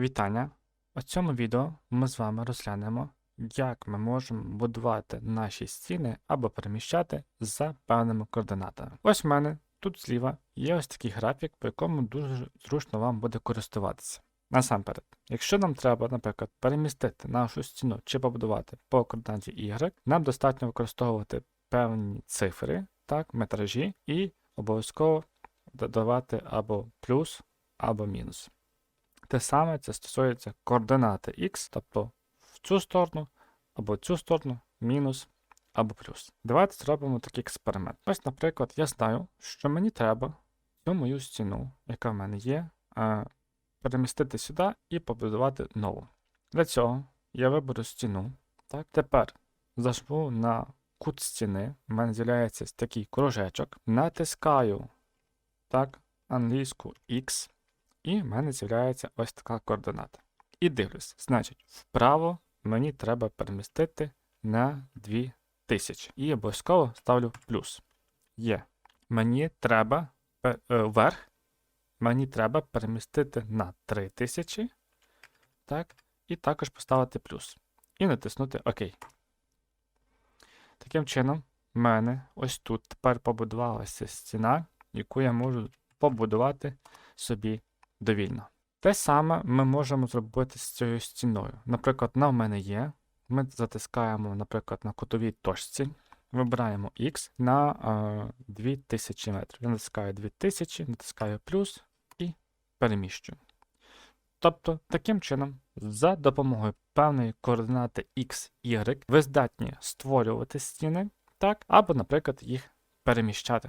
Вітання! У цьому відео ми з вами розглянемо, як ми можемо будувати наші стіни або переміщати за певними координатами. Ось в мене тут зліва є ось такий графік, по якому дуже зручно вам буде користуватися. Насамперед, якщо нам треба, наприклад, перемістити нашу стіну чи побудувати по координаті Y, нам достатньо використовувати певні цифри, так, метражі, і обов'язково додавати або плюс, або мінус. Те саме це стосується координати x, тобто в цю сторону, або цю сторону, мінус або плюс. Давайте зробимо такий експеримент. Ось, наприклад, я знаю, що мені треба цю мою стіну, яка в мене є, е, перемістити сюди і побудувати нову. Для цього я виберу стіну. Так? Тепер зажму на кут стіни, в мене з'являється такий кружечок, натискаю так, англійську X. І в мене з'являється ось така координата. І дивлюсь, значить, вправо мені треба перемістити на 2000. І обов'язково ставлю плюс. Є. Мені треба е, вверх, мені треба перемістити на 3000. Так, і також поставити плюс. І натиснути ОК. Таким чином, в мене ось тут тепер побудувалася стіна, яку я можу побудувати собі довільно. Те саме ми можемо зробити з цією стіною. Наприклад, вона в мене є. Ми затискаємо, наприклад, на кутовій точці, вибираємо X на е, 2000 метрів. Я натискаю 2000, натискаю плюс і переміщую. Тобто, таким чином, за допомогою певної координати X, Y, ви здатні створювати стіни, так, або, наприклад, їх переміщати.